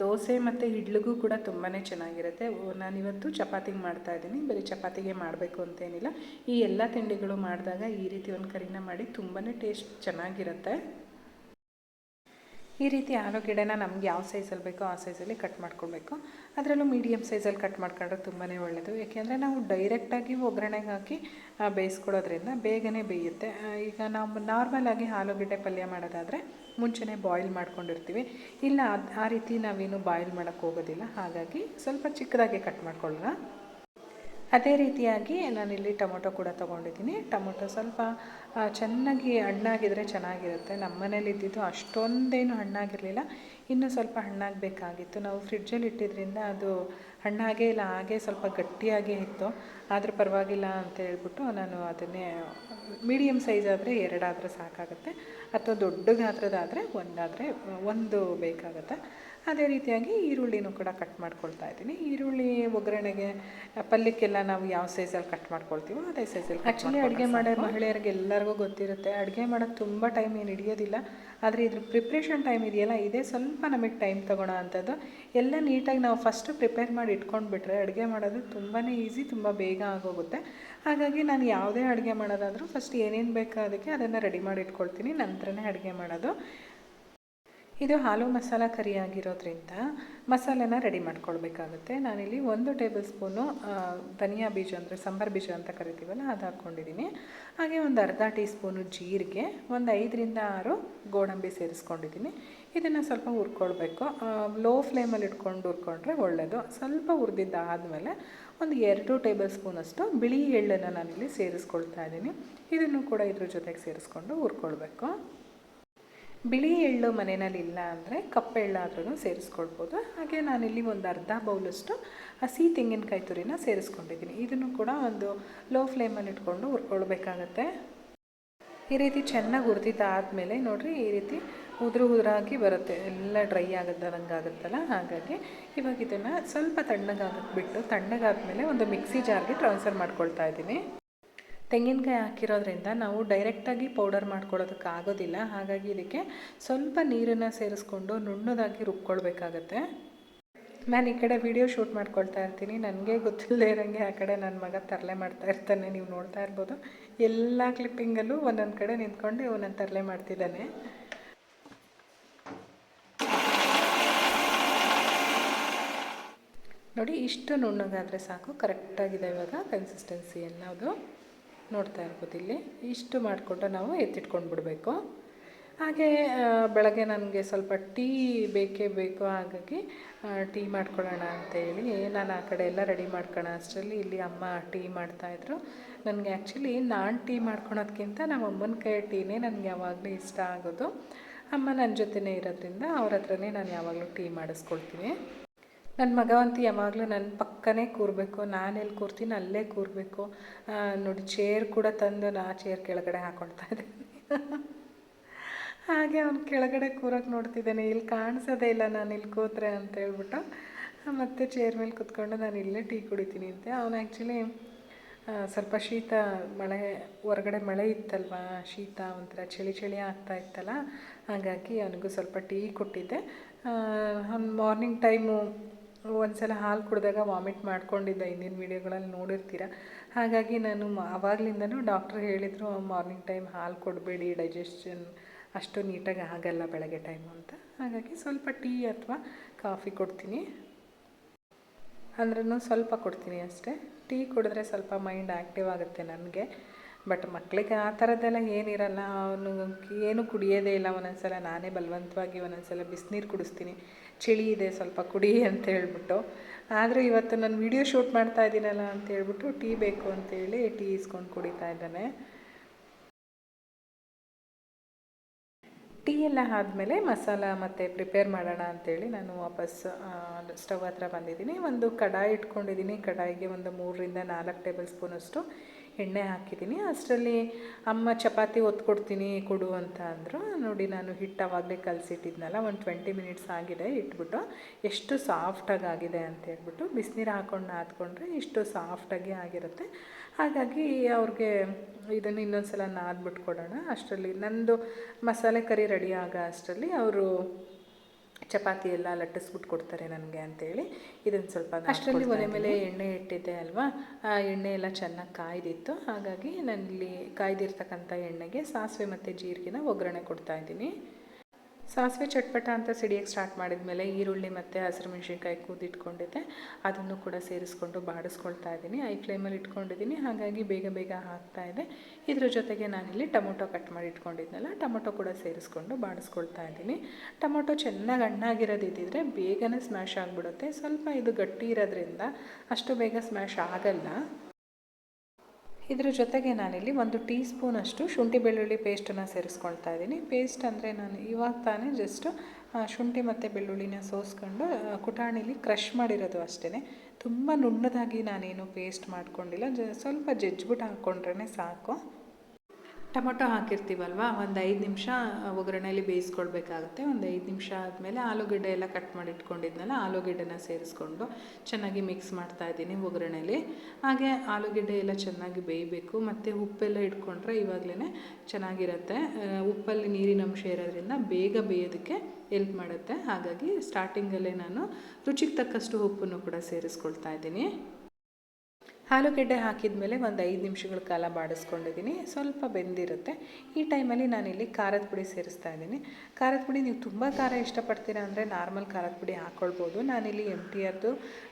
ದೋಸೆ ಮತ್ತು ಇಡ್ಲಿಗೂ ಕೂಡ ತುಂಬಾ ಚೆನ್ನಾಗಿರುತ್ತೆ. ನಾನಿವತ್ತು ಚಪಾತಿಗೆ ಮಾಡ್ತಾ ಇದ್ದೀನಿ. ಬರೀ ಚಪಾತಿಗೆ ಮಾಡಬೇಕು ಅಂತೇನಿಲ್ಲ. ಈ ಎಲ್ಲ ತಿಂಡಿಗಳು ಮಾಡಿದಾಗ ಈ ರೀತಿ ಒಂದು ಕರಿನ ಮಾಡಿ ತುಂಬಾ ಟೇಸ್ಟ್ ಚೆನ್ನಾಗಿರುತ್ತೆ. ಈ ರೀತಿ ಆಲೂಗಿಡನ ನಮ್ಗೆ ಯಾವ ಸೈಜಲ್ಲಿ ಬೇಕೋ ಆ ಸೈಜಲ್ಲಿ ಕಟ್ ಮಾಡ್ಕೊಳ್ಬೇಕು. ಅದರಲ್ಲೂ ಮೀಡಿಯಮ್ ಸೈಜಲ್ಲಿ ಕಟ್ ಮಾಡ್ಕೊಂಡ್ರೆ ತುಂಬಾ ಒಳ್ಳೆಯದು ಏಕೆಂದರೆ ನಾವು ಡೈರೆಕ್ಟಾಗಿ ಒಗ್ಗರಣೆಗೆ ಹಾಕಿ ಬೇಯಿಸ್ಕೊಳ್ಳೋದ್ರಿಂದ ಬೇಗನೆ ಬೇಯುತ್ತೆ. ಈಗ ನಾವು ನಾರ್ಮಲಾಗಿ ಆಲೂಗೆಡ್ಡೆ ಪಲ್ಯ ಮಾಡೋದಾದರೆ ಮುಂಚೆನೇ ಬಾಯ್ಲ್ ಮಾಡ್ಕೊಂಡಿರ್ತೀವಿ. ಇಲ್ಲ, ಅದು, ಆ ರೀತಿ ನಾವೇನು ಬಾಯ್ಲ್ ಮಾಡೋಕ್ಕೆ ಹೋಗೋದಿಲ್ಲ. ಹಾಗಾಗಿ ಸ್ವಲ್ಪ ಚಿಕ್ಕದಾಗಿ ಕಟ್ ಮಾಡ್ಕೊಳ್ಳೋಣ. ಅದೇ ರೀತಿಯಾಗಿ ನಾನಿಲ್ಲಿ ಟೊಮೊಟೊ ಕೂಡ ತೊಗೊಂಡಿದ್ದೀನಿ. ಟೊಮೊಟೊ ಸ್ವಲ್ಪ ಚೆನ್ನಾಗಿ ಹಣ್ಣಾಗಿದ್ರೆ ಚೆನ್ನಾಗಿರುತ್ತೆ. ನಮ್ಮ ಮನೇಲಿ ಇದ್ದಿದ್ದು ಅಷ್ಟೊಂದೇನು ಹಣ್ಣಾಗಿರಲಿಲ್ಲ. ಇನ್ನೂ ಸ್ವಲ್ಪ ಹಣ್ಣಾಗಬೇಕಾಗಿತ್ತು. ನಾವು ಫ್ರಿಡ್ಜಲ್ಲಿ ಇಟ್ಟಿದ್ರಿಂದ ಅದು ಹಣ್ಣಾಗೇ ಇಲ್ಲ ಹಾಗೆ ಸ್ವಲ್ಪ ಗಟ್ಟಿಯಾಗೇ ಇತ್ತು. ಆದರೂ ಪರವಾಗಿಲ್ಲ ಅಂತ ಹೇಳ್ಬಿಟ್ಟು ನಾನು ಅದನ್ನೇ ಮೀಡಿಯಮ್ ಸೈಜ್ ಆದರೆ ಎರಡಾದರೆ ಸಾಕಾಗುತ್ತೆ. ಅಥವಾ ದೊಡ್ಡ ಗಾತ್ರದಾದರೆ ಒಂದಾದರೆ ಒಂದು ಬೇಕಾಗುತ್ತೆ. ಅದೇ ರೀತಿಯಾಗಿ ಈರುಳ್ಳಿನೂ ಕೂಡ ಕಟ್ ಮಾಡ್ಕೊಳ್ತಾ ಇದ್ದೀನಿ. ಈರುಳ್ಳಿ ಒಗ್ಗರಣೆಗೆ ಪಲ್ಯಕ್ಕೆಲ್ಲ ನಾವು ಯಾವ ಸೈಜಲ್ಲಿ ಕಟ್ ಮಾಡ್ಕೊಳ್ತೀವೋ ಅದೇ ಸೈಜಲ್ಲಿ ಆ್ಯಕ್ಚುಲಿ ಅಡುಗೆ ಮಾಡೋ ಮಹಿಳೆಯರಿಗೆ ಎಲ್ಲರಿಗೂ ಗೊತ್ತಿರುತ್ತೆ. ಅಡುಗೆ ಮಾಡೋಕ್ಕೆ ತುಂಬ ಟೈಮ್ ಏನು ಹಿಡಿಯೋದಿಲ್ಲ. ಆದರೆ ಇದ್ರ ಪ್ರಿಪ್ರೇಷನ್ ಟೈಮ್ ಇದೆಯಲ್ಲ, ಇದೇ ಸ್ವಲ್ಪ ನಮಗೆ ಟೈಮ್ ತಗೊಳ್ಳೋ ಅಂಥದ್ದು. ಎಲ್ಲ ನೀಟಾಗಿ ನಾವು ಫಸ್ಟು ಪ್ರಿಪೇರ್ ಮಾಡಿ ಇಟ್ಕೊಂಡ್ಬಿಟ್ರೆ ಅಡುಗೆ ಮಾಡೋದು ತುಂಬಾ ಈಸಿ ತುಂಬ ಬೇಗ ಆಗೋಗುತ್ತೆ. ಹಾಗಾಗಿ ನಾನು ಯಾವುದೇ ಅಡುಗೆ ಮಾಡೋದಾದರೂ ಫಸ್ಟ್ ಏನೇನು ಬೇಕೋ ಅದಕ್ಕೆ ಅದನ್ನು ರೆಡಿ ಮಾಡಿ ಇಟ್ಕೊಳ್ತೀನಿ, ನಂತರನೇ ಅಡುಗೆ ಮಾಡೋದು. ಇದು ಹಾಲು ಮಸಾಲ ಕರಿ ಆಗಿರೋದ್ರಿಂದ ಮಸಾಲೆನ ರೆಡಿ ಮಾಡ್ಕೊಳ್ಬೇಕಾಗುತ್ತೆ. ನಾನಿಲ್ಲಿ ಒಂದು ಟೇಬಲ್ ಸ್ಪೂನು ಧನಿಯಾ ಬೀಜ ಅಂದರೆ ಸಾಂಬಾರು ಬೀಜ ಅಂತ ಕರಿತೀವಲ್ಲ ಅದು ಹಾಕ್ಕೊಂಡಿದ್ದೀನಿ. ಹಾಗೆ ಒಂದು ಅರ್ಧ ಟೀ ಸ್ಪೂನು ಜೀರಿಗೆ, ಒಂದು ಐದರಿಂದ ಆರು ಗೋಡಂಬಿ ಸೇರಿಸ್ಕೊಂಡಿದ್ದೀನಿ. ಇದನ್ನು ಸ್ವಲ್ಪ ಹುರ್ಕೊಳ್ಬೇಕು. ಲೋ ಫ್ಲೇಮಲ್ಲಿ ಇಟ್ಕೊಂಡು ಹುರ್ಕೊಂಡ್ರೆ ಒಳ್ಳೆಯದು ಸ್ವಲ್ಪ ಹುರಿದಿದ್ದಾದಮೇಲೆ ಒಂದು ಎರಡು ಟೇಬಲ್ ಸ್ಪೂನಷ್ಟು ಬಿಳಿ ಎಳ್ಳನ್ನು ನಾನಿಲ್ಲಿ ಸೇರಿಸ್ಕೊಳ್ತಾ ಇದ್ದೀನಿ. ಇದನ್ನು ಕೂಡ ಇದ್ರ ಜೊತೆಗೆ ಸೇರಿಸ್ಕೊಂಡು ಹುರ್ಕೊಳ್ಬೇಕು. ಬಿಳಿ ಎಳ್ಳು ಮನೆಯಲ್ಲಿ ಇಲ್ಲ ಅಂದರೆ ಕಪ್ಪೆಳ್ಳಾದ್ರೂ ಸೇರಿಸ್ಕೊಳ್ಬೋದು. ಹಾಗೆ ನಾನಿಲ್ಲಿ ಒಂದು ಅರ್ಧ ಬೌಲಷ್ಟು ಹಸಿ ತೆಂಗಿನಕಾಯಿ ತುರಿನ ಸೇರಿಸ್ಕೊಂಡಿದ್ದೀನಿ. ಇದನ್ನು ಕೂಡ ಒಂದು ಲೋ ಫ್ಲೇಮಲ್ಲಿ ಇಟ್ಕೊಂಡು ಹುರ್ಕೊಳ್ಬೇಕಾಗತ್ತೆ. ಈ ರೀತಿ ಚೆನ್ನಾಗಿ ಹುರಿದಿದ್ದಾದಮೇಲೆ ನೋಡಿರಿ, ಈ ರೀತಿ ಉದುರು ಉದುರಾಗಿ ಬರುತ್ತೆ. ಎಲ್ಲ ಡ್ರೈ ಆಗುತ್ತಲ್ಲ ಹಾಗಾಗಿ ಇವಾಗ ಇದನ್ನು ಸ್ವಲ್ಪ ತಣ್ಣಗಾಗಿಬಿಟ್ಟು ಬಿಟ್ಟು, ತಣ್ಣಗಾದ್ಮೇಲೆ ಒಂದು ಮಿಕ್ಸಿ ಜಾರ್ಗೆ ಟ್ರಾನ್ಸ್ಫರ್ ಮಾಡ್ಕೊಳ್ತಾ ಇದ್ದೀನಿ. ತೆಂಗಿನಕಾಯಿ ಹಾಕಿರೋದ್ರಿಂದ ನಾವು ಡೈರೆಕ್ಟಾಗಿ ಪೌಡರ್ ಮಾಡ್ಕೊಳ್ಳೋದಕ್ಕೆ ಆಗೋದಿಲ್ಲ. ಹಾಗಾಗಿ ಇದಕ್ಕೆ ಸ್ವಲ್ಪ ನೀರನ್ನು ಸೇರಿಸ್ಕೊಂಡು ನುಣ್ಣದಾಗಿ ರುಬ್ಕೊಳ್ಬೇಕಾಗತ್ತೆ. ನಾನು ಈ ಕಡೆ ವಿಡಿಯೋ ಶೂಟ್ ಮಾಡ್ಕೊಳ್ತಾ ಇರ್ತೀನಿ. ನನಗೆ ಗೊತ್ತಿಲ್ಲದೆ ಇರೋಂಗೆ ಆ ಕಡೆ ನನ್ನ ಮಗ ತರಲೆ ಮಾಡ್ತಾ ಇರ್ತಾನೆ. ನೀವು ನೋಡ್ತಾ ಇರ್ಬೋದು. ಎಲ್ಲ ಕ್ಲಿಪ್ಪಿಂಗಲ್ಲೂ ಒಂದೊಂದು ಕಡೆ ನಿಂತ್ಕೊಂಡು ಒಂದೊಂದು ತರಲೆ ಮಾಡ್ತಿದ್ದಾನೆ. ನೋಡಿ, ಇಷ್ಟು ನುಣ್ಣಗಾದರೆ ಸಾಕು. ಕರೆಕ್ಟಾಗಿದೆ ಇವಾಗ ಕನ್ಸಿಸ್ಟೆನ್ಸಿ ಎಲ್ಲದು ನೋಡ್ತಾ ಇರ್ಬೋದು ಇಲ್ಲಿ. ಇಷ್ಟು ಮಾಡಿಕೊಂಡು ನಾವು ಎತ್ತಿಟ್ಕೊಂಡು ಬಿಡಬೇಕು. ಹಾಗೆ ಬೆಳಗ್ಗೆ ನನಗೆ ಸ್ವಲ್ಪ ಟೀ ಬೇಕೇ ಬೇಕು ಹಾಗಾಗಿ ಟೀ ಮಾಡ್ಕೊಳ್ಳೋಣ ಅಂತೇಳಿ ನಾನು ಆ ಕಡೆ ಎಲ್ಲ ರೆಡಿ ಮಾಡ್ಕೊಳ್ಳೋ ಅಷ್ಟರಲ್ಲಿ ಇಲ್ಲಿ ಅಮ್ಮ ಟೀ ಮಾಡ್ತಾಯಿದ್ರು ನನಗೆ ಆ್ಯಕ್ಚುಲಿ ನಾನು ಟೀ ಮಾಡ್ಕೊಳೋದ್ಕಿಂತ ನಮ್ಮ ಅಮ್ಮನ ಕೈ ಟೀನೇ ನನಗೆ ಯಾವಾಗಲೂ ಇಷ್ಟ ಆಗೋದು. ಅಮ್ಮ ನನ್ನ ಜೊತೆನೇ ಇರೋದ್ರಿಂದ ಅವ್ರ ಹತ್ರನೇ ನಾನು ಯಾವಾಗಲೂ ಟೀ ಮಾಡಿಸ್ಕೊಳ್ತೀನಿ. ನನ್ನ ಮಗವಂತೂ ಯಾವಾಗಲೂ ನನ್ನ ಪಕ್ಕನೇ ಕೂರಬೇಕು. ನಾನು ಎಲ್ಲಿ ಕೂರ್ತೀನಿ ಅಲ್ಲೇ ಕೂರಬೇಕು. ನೋಡಿ ಚೇರ್ ಕೂಡ ತಂದು ನಾ ಚೇರ್ ಕೆಳಗಡೆ ಹಾಕೊಳ್ತಾ ಇದ್ದೀನಿ. ಹಾಗೆ ಅವ್ನು ಕೆಳಗಡೆ ಕೂರೋಕೆ ನೋಡ್ತಿದ್ದಾನೆ. ಇಲ್ಲಿ ಕಾಣಿಸೋದೇ ಇಲ್ಲ ನಾನು ಇಲ್ಲಿ ಕೂತ್ರೆ ಅಂತ ಹೇಳ್ಬಿಟ್ಟು. ಮತ್ತೆ ಚೇರ್ ಮೇಲೆ ಕೂತ್ಕೊಂಡು ನಾನು ಇಲ್ಲೇ ಟೀ ಕುಡಿತೀನಿ ಅಂತೆ. ಅವನು ಆ್ಯಕ್ಚುಲಿ ಸ್ವಲ್ಪ ಶೀತ ಮಳೆ, ಹೊರಗಡೆ ಮಳೆ ಇತ್ತಲ್ವ? ಶೀತ ಒಂಥರ ಚಳಿ ಚಳಿ ಆಗ್ತಾ ಇತ್ತಲ್ಲ? ಹಾಗಾಗಿ ಅವನಿಗೂ ಸ್ವಲ್ಪ ಟೀ ಕೊಟ್ಟಿದ್ದೆ. ಅವ್ನು ಮಾರ್ನಿಂಗ್ ಟೈಮು ಒಂದು ಸಲ ಹಾಲು ಕುಡಿದಾಗ ವಾಮಿಟ್ ಮಾಡ್ಕೊಂಡಿದ್ದ ಹಿಂದಿನ ವೀಡಿಯೋಗಳಲ್ಲಿ ನೋಡಿರ್ತೀರ? ಹಾಗಾಗಿ ನಾನು ಆವಾಗಲಿಂದನೂ ಡಾಕ್ಟ್ರ್ ಹೇಳಿದರು ಮಾರ್ನಿಂಗ್ ಟೈಮ್ ಹಾಲು ಕೊಡಬೇಡಿ, ಡೈಜೆಷನ್ ಅಷ್ಟು ನೀಟಾಗಿ ಆಗಲ್ಲ ಬೆಳಗ್ಗೆ ಟೈಮು ಅಂತ. ಹಾಗಾಗಿ ಸ್ವಲ್ಪ ಟೀ ಅಥವಾ ಕಾಫಿ ಕೊಡ್ತೀನಿ. ಅಂದ್ರೂ ಸ್ವಲ್ಪ ಕೊಡ್ತೀನಿ ಅಷ್ಟೇ. ಟೀ ಕುಡಿದ್ರೆ ಸ್ವಲ್ಪ ಮೈಂಡ್ ಆ್ಯಕ್ಟಿವ್ ಆಗುತ್ತೆ ನನಗೆ. ಬಟ್ ಮಕ್ಕಳಿಗೆ ಆ ಥರದ್ದೆಲ್ಲ ಏನಿರಲ್ಲ, ಅವನು ಏನು ಕುಡಿಯೋದೇ ಇಲ್ಲ ಒಂದೊಂದು ಸಲ ನಾನೇ ಬಲವಂತವಾಗಿ ಒಂದೊಂದು ಸಲ ಬಿಸಿನೀರು ಕುಡಿಸ್ತೀನಿ. ಚಳಿ ಇದೆ, ಸ್ವಲ್ಪ ಕುಡಿ ಅಂತ ಹೇಳ್ಬಿಟ್ಟು. ಆದರೆ ಇವತ್ತು ನಾನು ವಿಡಿಯೋ ಶೂಟ್ ಮಾಡ್ತಾ ಇದ್ದೀನಲ್ಲ ಅಂತ ಹೇಳ್ಬಿಟ್ಟು ಟೀ ಬೇಕು ಅಂತೇಳಿ ಟೀ ಇಸ್ಕೊಂಡು ಕುಡಿತಾ ಇದ್ದಾನೆ. ಟೀ ಎಲ್ಲ ಆದಮೇಲೆ ಮಸಾಲ ಮತ್ತು ಪ್ರಿಪೇರ್ ಮಾಡೋಣ ಅಂತೇಳಿ ನಾನು ವಾಪಸ್ ಸ್ಟವ್ ಹತ್ರ ಬಂದಿದ್ದೀನಿ. ಒಂದು ಕಡಾಯಿ ಇಟ್ಕೊಂಡಿದ್ದೀನಿ. ಕಡಾಯಿಗೆ ಒಂದು ಮೂರರಿಂದ ನಾಲ್ಕು ಟೇಬಲ್ ಸ್ಪೂನಷ್ಟು ಎಣ್ಣೆ ಹಾಕಿದ್ದೀನಿ. ಅಷ್ಟರಲ್ಲಿ ಅಮ್ಮ ಚಪಾತಿ ಒತ್ಕೊಡ್ತೀನಿ ಕೊಡು ಅಂತ ಅಂದರು. ನೋಡಿ ನಾನು ಹಿಟ್ಟು ಅವಾಗಲೇ ಕಲಸಿಟ್ಟಿದ್ನಲ್ಲ, ಒಂದು ಟ್ವೆಂಟಿ ಮಿನಿಟ್ಸ್ ಆಗಿದೆ ಇಟ್ಬಿಟ್ಟು. ಎಷ್ಟು ಸಾಫ್ಟಾಗಿ ಆಗಿದೆ ಅಂತ ಹೇಳ್ಬಿಟ್ಟು ಬಿಸಿನೀರು ಹಾಕ್ಕೊಂಡು ನಾದ್ಕೊಂಡ್ರೆ ಇಷ್ಟು ಸಾಫ್ಟಾಗಿ ಆಗಿರುತ್ತೆ. ಹಾಗಾಗಿ ಅವ್ರಿಗೆ ಇದನ್ನು ಇನ್ನೊಂದು ಸಲ ನಾದ್ಬಿಟ್ಕೊಡೋಣ ಅಷ್ಟರಲ್ಲಿ ನಂದು ಮಸಾಲೆ ಕರಿ ರೆಡಿ ಆಗ ಅಷ್ಟರಲ್ಲಿ ಅವರು ಚಪಾತಿ ಎಲ್ಲ ಲಟ್ಟಿಸ್ಬಿಟ್ಟು ಕೊಡ್ತಾರೆ ನನಗೆ ಅಂತೇಳಿ ಇದನ್ನು ಸ್ವಲ್ಪ ಅಷ್ಟರಲ್ಲಿ ಒಲೆ ಮೇಲೆ ಎಣ್ಣೆ ಇಟ್ಟಿದ್ದೆ ಅಲ್ವಾ? ಆ ಎಣ್ಣೆ ಎಲ್ಲ ಚೆನ್ನಾಗಿ ಕಾಯ್ದಿತ್ತು. ಹಾಗಾಗಿ ನಾನಿಲ್ಲಿ ಕಾಯ್ದಿರ್ತಕ್ಕಂಥ ಎಣ್ಣೆಗೆ ಸಾಸಿವೆ ಮತ್ತು ಜೀರಿಗೆನ ಒಗ್ಗರಣೆ ಕೊಡ್ತಾ ಇದ್ದೀನಿ. ಸಾಸಿವೆ ಚಟ್ಪಟ ಅಂತ ಸಿಡಿಯೋಕ್ಕೆ ಸ್ಟಾರ್ಟ್ ಮಾಡಿದ ಮೇಲೆ ಈರುಳ್ಳಿ ಮತ್ತು ಹಸಿರು ಮೆಣಸಿನ್ಕಾಯಿ ಕೂದಿಟ್ಕೊಂಡಿದ್ದೆ. ಅದನ್ನು ಕೂಡ ಸೇರಿಸ್ಕೊಂಡು ಬಾಡಿಸ್ಕೊಳ್ತಾ ಇದ್ದೀನಿ. ಐ ಫ್ಲೇಮಲ್ಲಿ ಇಟ್ಕೊಂಡಿದ್ದೀನಿ. ಹಾಗಾಗಿ ಬೇಗ ಬೇಗ ಹಾಕ್ತಾ ಇದೆ. ಇದ್ರ ಜೊತೆಗೆ ನಾನಿಲ್ಲಿ ಟೊಮೊಟೊ ಕಟ್ ಮಾಡಿ ಇಟ್ಕೊಂಡಿದ್ನಲ್ಲ, ಟೊಮೊಟೊ ಕೂಡ ಸೇರಿಸ್ಕೊಂಡು ಬಾಡಿಸ್ಕೊಳ್ತಾ ಇದ್ದೀನಿ. ಟೊಮೊಟೊ ಚೆನ್ನಾಗಿ ಹಣ್ಣಾಗಿರೋದು ಬೇಗನೆ ಸ್ಮ್ಯಾಶ್ ಆಗಿಬಿಡುತ್ತೆ. ಸ್ವಲ್ಪ ಇದು ಗಟ್ಟಿ ಇರೋದ್ರಿಂದ ಅಷ್ಟು ಬೇಗ ಸ್ಮ್ಯಾಶ್ ಆಗಲ್ಲ. ಇದ್ರ ಜೊತೆಗೆ ನಾನಿಲ್ಲಿ ಒಂದು ಟೀ ಸ್ಪೂನಷ್ಟು ಶುಂಠಿ ಬೆಳ್ಳುಳ್ಳಿ ಪೇಸ್ಟನ್ನು ಸೇರಿಸ್ಕೊಳ್ತಾ ಇದ್ದೀನಿ. ಪೇಸ್ಟ್ ಅಂದರೆ ನಾನು ಇವಾಗ ತಾನೇ ಜಸ್ಟು ಶುಂಠಿ ಮತ್ತು ಬೆಳ್ಳುಳ್ಳಿನ ಸೋಸ್ಕೊಂಡು ಕುಟಾಣಿಲಿ ಕ್ರಷ್ ಮಾಡಿರೋದು ಅಷ್ಟೇ ತುಂಬ ನುಣ್ಣದಾಗಿ ನಾನೇನು ಪೇಸ್ಟ್ ಮಾಡ್ಕೊಂಡಿಲ್ಲ. ಜ, ಸ್ವಲ್ಪ ಜಜ್ಜಿಬಿಟ್ಟು ಹಾಕ್ಕೊಂಡ್ರೇ ಸಾಕು. ಟೊಮೊಟೊ ಹಾಕಿರ್ತೀವಲ್ವ? ಒಂದು ಐದು ನಿಮಿಷ ಒಗ್ಗರಣೆಯಲ್ಲಿ ಬೇಯಿಸ್ಕೊಳ್ಬೇಕಾಗುತ್ತೆ. ಒಂದು ಐದು ನಿಮಿಷ ಆದಮೇಲೆ ಆಲೂಗಡ್ಡೆ ಎಲ್ಲ ಕಟ್ ಮಾಡಿ ಇಟ್ಕೊಂಡಿದ್ನಲ್ಲ, ಆಲೂಗಡ್ಡೆನ ಸೇರಿಸ್ಕೊಂಡು ಚೆನ್ನಾಗಿ ಮಿಕ್ಸ್ ಮಾಡ್ತಾ ಇದ್ದೀನಿ ಒಗ್ಗರಣೆಯಲ್ಲಿ ಹಾಗೆ ಆಲೂಗಡ್ಡೆ ಎಲ್ಲ ಚೆನ್ನಾಗಿ ಬೇಯಬೇಕು. ಮತ್ತು ಉಪ್ಪೆಲ್ಲ ಇಟ್ಕೊಂಡ್ರೆ ಇವಾಗಲೇ ಚೆನ್ನಾಗಿರುತ್ತೆ. ಉಪ್ಪಲ್ಲಿ ನೀರಿನ ಅಂಶ ಇರೋದ್ರಿಂದ ಬೇಗ ಬೇಯೋದಕ್ಕೆ ಎಲ್ಪ್ ಮಾಡುತ್ತೆ. ಹಾಗಾಗಿ ಸ್ಟಾರ್ಟಿಂಗಲ್ಲೇ ನಾನು ರುಚಿಗೆ ತಕ್ಕಷ್ಟು ಉಪ್ಪನ್ನು ಕೂಡ ಸೇರಿಸ್ಕೊಳ್ತಾ ಇದ್ದೀನಿ. ಆಲೂಗೆಡ್ಡೆ ಹಾಕಿದ ಮೇಲೆ ಒಂದು ಐದು ನಿಮಿಷಗಳ ಕಾಲ ಬಾಡಿಸ್ಕೊಂಡಿದ್ದೀನಿ. ಸ್ವಲ್ಪ ಬೆಂದಿರುತ್ತೆ. ಈ ಟೈಮಲ್ಲಿ ನಾನಿಲ್ಲಿ ಖಾರದ ಪುಡಿ ಸೇರಿಸ್ತಾ ಇದ್ದೀನಿ. ಖಾರದ ಪುಡಿ ನೀವು ತುಂಬ ಖಾರ ಇಷ್ಟಪಡ್ತೀರಾ ಅಂದರೆ ನಾರ್ಮಲ್ ಖಾರದ ಪುಡಿ ಹಾಕ್ಕೊಳ್ಬೋದು ನಾನಿಲ್ಲಿ ಎಂ ಟಿ ಆರ್ದು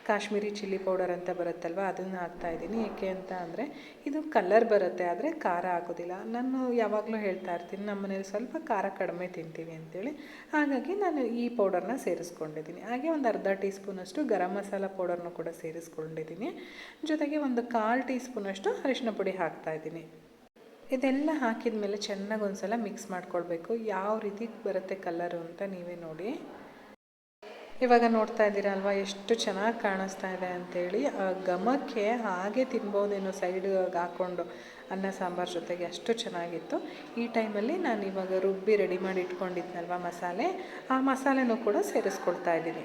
ಕಾಶ್ಮೀರಿ ಚಿಲ್ಲಿ ಪೌಡರ್ ಅಂತ ಬರುತ್ತಲ್ವ, ಅದನ್ನು ಹಾಕ್ತಾ ಇದ್ದೀನಿ. ಏಕೆ ಅಂತ ಅಂದರೆ ಇದು ಕಲರ್ ಬರುತ್ತೆ, ಆದರೆ ಖಾರ ಆಗೋದಿಲ್ಲ. ನಾನು ಯಾವಾಗಲೂ ಹೇಳ್ತಾ ಇರ್ತೀನಿ, ನಮ್ಮ ಮನೇಲಿ ಸ್ವಲ್ಪ ಖಾರ ಕಡಿಮೆ ತಿಂತೀವಿ ಅಂತೇಳಿ. ಹಾಗಾಗಿ ನಾನು ಈ ಪೌಡರ್ನ ಸೇರಿಸ್ಕೊಂಡಿದ್ದೀನಿ. ಹಾಗೆ ಒಂದು ಅರ್ಧ ಟೀ ಸ್ಪೂನಷ್ಟು ಗರಂ ಮಸಾಲ ಪೌಡರ್ನ ಕೂಡ ಸೇರಿಸ್ಕೊಂಡಿದ್ದೀನಿ. ಜೊತೆಗೆ ಒಂದು ಕಾಲು ಟೀ ಸ್ಪೂನಷ್ಟು ಅರಿಶಿನ ಪುಡಿ ಹಾಕ್ತಾಯಿದ್ದೀನಿ ಇದೆಲ್ಲ ಹಾಕಿದ ಮೇಲೆ ಚೆನ್ನಾಗಿ ಒಂದು ಸಲ ಮಿಕ್ಸ್ ಮಾಡ್ಕೊಳ್ಬೇಕು. ಯಾವ ರೀತಿ ಬರುತ್ತೆ ಕಲರು ಅಂತ ನೀವೇ ನೋಡಿ. ಇವಾಗ ನೋಡ್ತಾ ಇದ್ದೀರಾ ಅಲ್ವಾ, ಎಷ್ಟು ಚೆನ್ನಾಗಿ ಕಾಣಿಸ್ತಾ ಇದೆ ಅಂಥೇಳಿ ಘಮಕ್ಕೆ ಹಾಗೆ ತಿನ್ಬೋದೇನೋ ಸೈಡ್ ಹಾಕ್ಕೊಂಡು ಅನ್ನ ಸಾಂಬಾರು ಜೊತೆಗೆ ಅಷ್ಟು ಚೆನ್ನಾಗಿತ್ತು. ಈ ಟೈಮಲ್ಲಿ ನಾನು ಇವಾಗ ರುಬ್ಬಿ ರೆಡಿ ಮಾಡಿ ಇಟ್ಕೊಂಡಿದ್ನಲ್ವ ಮಸಾಲೆ, ಆ ಮಸಾಲೆನೂ ಕೂಡ ಸೇರಿಸ್ಕೊಳ್ತಾ ಇದ್ದೀನಿ.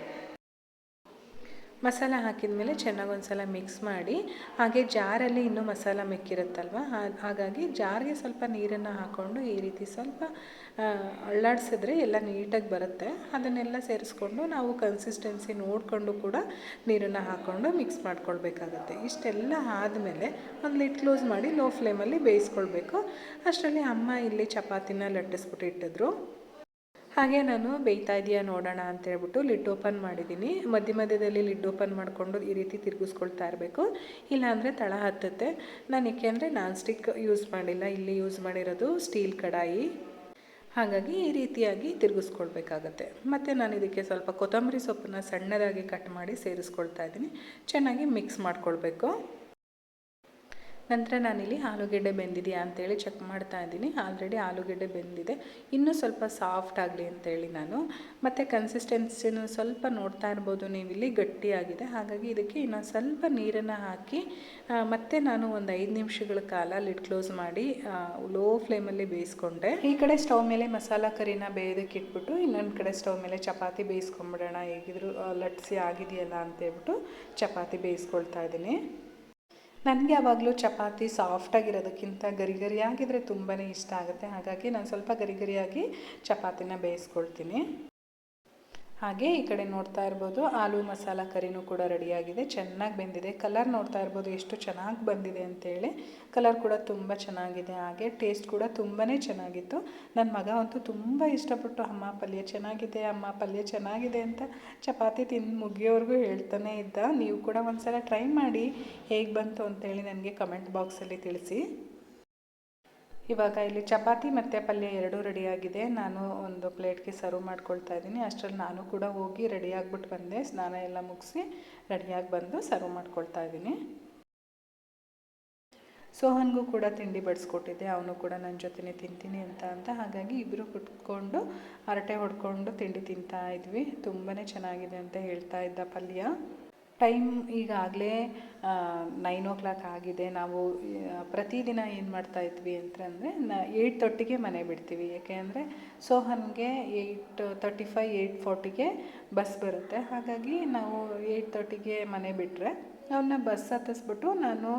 ಮಸಾಲ ಹಾಕಿದ ಮೇಲೆ ಚೆನ್ನಾಗಿ ಒಂದು ಸಲ ಮಿಕ್ಸ್ ಮಾಡಿ, ಹಾಗೆ ಜಾರಲ್ಲಿ ಇನ್ನೂ ಮಸಾಲ ಮೆಕ್ಕಿರುತ್ತಲ್ವ? ಹಾಗಾಗಿ ಜಾರಿಗೆ ಸ್ವಲ್ಪ ನೀರನ್ನು ಹಾಕ್ಕೊಂಡು ಈ ರೀತಿ ಸ್ವಲ್ಪ ಅಳ್ಳಾಡಿಸಿದ್ರೆ ಎಲ್ಲ ನೀಟಾಗಿ ಬರುತ್ತೆ. ಅದನ್ನೆಲ್ಲ ಸೇರಿಸ್ಕೊಂಡು ನಾವು ಕನ್ಸಿಸ್ಟೆನ್ಸಿ ನೋಡಿಕೊಂಡು ಕೂಡ ನೀರನ್ನು ಹಾಕ್ಕೊಂಡು ಮಿಕ್ಸ್ ಮಾಡ್ಕೊಳ್ಬೇಕಾಗುತ್ತೆ. ಇಷ್ಟೆಲ್ಲ ಆದಮೇಲೆ ಒಂದು ಲಿಟ್ ಕ್ಲೋಸ್ ಮಾಡಿ ಲೋ ಫ್ಲೇಮಲ್ಲಿ ಬೇಯಿಸ್ಕೊಳ್ಬೇಕು. ಅಷ್ಟರಲ್ಲಿ ಅಮ್ಮ ಇಲ್ಲಿ ಚಪಾತಿನ ಲಟ್ಟಿಸ್ಬಿಟ್ಟು ಇಟ್ಟಿದ್ರು. ಹಾಗೆ ನಾನು ಬೇಯ್ತಾ ಇದೆಯಾ ನೋಡೋಣ ಅಂತ ಹೇಳ್ಬಿಟ್ಟು ಲಿಡ್ ಓಪನ್ ಮಾಡಿದ್ದೀನಿ. ಮಧ್ಯ ಮಧ್ಯದಲ್ಲಿ ಲಿಡ್ ಓಪನ್ ಮಾಡಿಕೊಂಡು ಈ ರೀತಿ ತಿರುಗಿಸ್ಕೊಳ್ತಾ ಇರಬೇಕು. ಇಲ್ಲಾಂದರೆ ತಳ ಹತ್ತುತ್ತೆ. ನಾನು ಏಕೆಂದರೆ ನಾನ್ ಸ್ಟಿಕ್ ಯೂಸ್ ಮಾಡಿಲ್ಲ. ಇಲ್ಲಿ ಯೂಸ್ ಮಾಡಿರೋದು ಸ್ಟೀಲ್ ಕಡಾಯಿ. ಹಾಗಾಗಿ ಈ ರೀತಿಯಾಗಿ ತಿರುಗಿಸ್ಕೊಳ್ಬೇಕಾಗತ್ತೆ. ಮತ್ತು ನಾನು ಇದಕ್ಕೆ ಸ್ವಲ್ಪ ಕೊತ್ತಂಬರಿ ಸೊಪ್ಪನ್ನ ಸಣ್ಣದಾಗಿ ಕಟ್ ಮಾಡಿ ಸೇರಿಸ್ಕೊಳ್ತಾ ಇದ್ದೀನಿ. ಚೆನ್ನಾಗಿ ಮಿಕ್ಸ್ ಮಾಡ್ಕೊಳ್ಬೇಕು. ನಂತರ ನಾನಿಲ್ಲಿ ಆಲೂಗೆಡ್ಡೆ ಬೆಂದಿದೆಯಾ ಅಂತೇಳಿ ಚೆಕ್ ಮಾಡ್ತಾ ಇದ್ದೀನಿ. ಆಲ್ರೆಡಿ ಆಲೂಗೆಡ್ಡೆ ಬೆಂದಿದೆ. ಇನ್ನೂ ಸ್ವಲ್ಪ ಸಾಫ್ಟ್ ಆಗಲಿ ಅಂತೇಳಿ ನಾನು. ಮತ್ತು ಕನ್ಸಿಸ್ಟೆನ್ಸಿನೂ ಸ್ವಲ್ಪ ನೋಡ್ತಾ ಇರ್ಬೋದು ನೀವಿಲ್ಲಿ, ಗಟ್ಟಿಯಾಗಿದೆ. ಹಾಗಾಗಿ ಇದಕ್ಕೆ ಇನ್ನೊಂದು ಸ್ವಲ್ಪ ನೀರನ್ನು ಹಾಕಿ ಮತ್ತೆ ನಾನು ಒಂದು ಐದು ನಿಮಿಷಗಳ ಕಾಲ ಲಿಡ್ ಕ್ಲೋಸ್ ಮಾಡಿ ಲೋ ಫ್ಲೇಮಲ್ಲಿ ಬೇಯಿಸ್ಕೊಂಡೆ. ಈ ಕಡೆ ಸ್ಟವ್ ಮೇಲೆ ಮಸಾಲ ಕರಿನ ಬೇಯೋದಕ್ಕೆ ಇಟ್ಬಿಟ್ಟು, ಇನ್ನೊಂದು ಕಡೆ ಸ್ಟವ್ ಮೇಲೆ ಚಪಾತಿ ಬೇಯಿಸ್ಕೊಂಬಿಡೋಣ. ಹೇಗಿದ್ರು ಲಟ್ಸಿ ಆಗಿದೆಯಲ್ಲ ಅಂತೇಳ್ಬಿಟ್ಟು ಚಪಾತಿ ಬೇಯಿಸ್ಕೊಳ್ತಾ ಇದ್ದೀನಿ. ನನಗೆ ಯಾವಾಗಲೂ ಚಪಾತಿ ಸಾಫ್ಟಾಗಿರೋದಕ್ಕಿಂತ ಗರಿ ಗರಿಯಾಗಿದ್ದರೆ ತುಂಬಾ ಇಷ್ಟ ಆಗುತ್ತೆ. ಹಾಗಾಗಿ ನಾನು ಸ್ವಲ್ಪ ಗರಿ ಗರಿಯಾಗಿ ಚಪಾತಿನ ಬೇಯಿಸ್ಕೊಳ್ತೀನಿ. ಹಾಗೆ ಈ ಕಡೆ ನೋಡ್ತಾ ಇರ್ಬೋದು, ಆಲೂ ಮಸಾಲ ಕರಿನೂ ಕೂಡ ರೆಡಿಯಾಗಿದೆ, ಚೆನ್ನಾಗಿ ಬೆಂದಿದೆ. ಕಲರ್ ನೋಡ್ತಾ ಇರ್ಬೋದು, ಎಷ್ಟು ಚೆನ್ನಾಗಿ ಬಂದಿದೆ ಅಂತೇಳಿ. ಕಲರ್ ಕೂಡ ತುಂಬ ಚೆನ್ನಾಗಿದೆ, ಹಾಗೆ ಟೇಸ್ಟ್ ಕೂಡ ತುಂಬಾ ಚೆನ್ನಾಗಿತ್ತು. ನನ್ನ ಮಗ ಅಂತೂ ತುಂಬ ಇಷ್ಟಪಟ್ಟು, ಅಮ್ಮ, ಪಲ್ಯ ಚೆನ್ನಾಗಿದೆ, ಅಮ್ಮ, ಪಲ್ಯ ಚೆನ್ನಾಗಿದೆ ಅಂತ ಚಪಾತಿ ತಿಂದು ಮುಗಿಯೋವರೆಗೂ ಹೇಳ್ತಾನೆ ಇದ್ದ. ನೀವು ಕೂಡ ಒಂದು ಸಲ ಟ್ರೈ ಮಾಡಿ ಹೇಗೆ ಬಂತು ಅಂತೇಳಿ ನನಗೆ ಕಮೆಂಟ್ ಬಾಕ್ಸಲ್ಲಿ ತಿಳಿಸಿ. ಇವಾಗ ಇಲ್ಲಿ ಚಪಾತಿ ಮತ್ತು ಪಲ್ಯ ಎರಡೂ ರೆಡಿಯಾಗಿದೆ ನಾನು ಒಂದು ಪ್ಲೇಟ್ಗೆ ಸರ್ವ್ ಮಾಡ್ಕೊಳ್ತಾ ಇದ್ದೀನಿ. ಅಷ್ಟರಲ್ಲಿ ನಾನು ಕೂಡ ಹೋಗಿ ರೆಡಿ ಆಗ್ಬಿಟ್ಟು ಬಂದೆ. ಸ್ನಾನ ಎಲ್ಲ ಮುಗಿಸಿ ರೆಡಿಯಾಗಿ ಬಂದು ಸರ್ವ್ ಮಾಡ್ಕೊಳ್ತಾ ಇದ್ದೀನಿ. ಸೋಹನ್ಗೂ ಕೂಡ ತಿಂಡಿ ಬಡಿಸ್ಕೊಟ್ಟಿದ್ದೆ. ಅವನು ಕೂಡ ನನ್ನ ಜೊತೆನೇ ತಿಂತೀನಿ ಅಂತ ಅಂತ. ಹಾಗಾಗಿ ಇಬ್ಬರು ಕುಟ್ಕೊಂಡು ಹರಟೆ ಹೊಡ್ಕೊಂಡು ತಿಂಡಿ ತಿಂತಾ ಇದ್ವಿ. ತುಂಬಾ ಚೆನ್ನಾಗಿದೆ ಅಂತ ಹೇಳ್ತಾ ಇದ್ದ ಪಲ್ಯ. ಟೈಮ್ ಈಗಾಗಲೇ ನೈನ್ ಓ ಕ್ಲಾಕ್ ಆಗಿದೆ. ನಾವು ಪ್ರತಿದಿನ ಏನು ಮಾಡ್ತಾ ಇದ್ವಿ ಅಂತಂದರೆ ನ ಏಯ್ಟ್ ತರ್ಟಿಗೆ ಮನೆ ಬಿಡ್ತೀವಿ. ಯಾಕೆ ಅಂದರೆ, ಸೋಹನ್ಗೆ ಏಯ್ಟ್ ತರ್ಟಿ ಫೈ ಏಯ್ಟ್ ಫೋರ್ಟಿಗೆ ಬಸ್ ಬರುತ್ತೆ. ಹಾಗಾಗಿ ನಾವು ಏಯ್ಟ್ ತರ್ಟಿಗೆ ಮನೆ ಬಿಟ್ಟರೆ ಅವನ್ನ ಬಸ್ ಹತ್ತಿಸ್ಬಿಟ್ಟು ನಾನು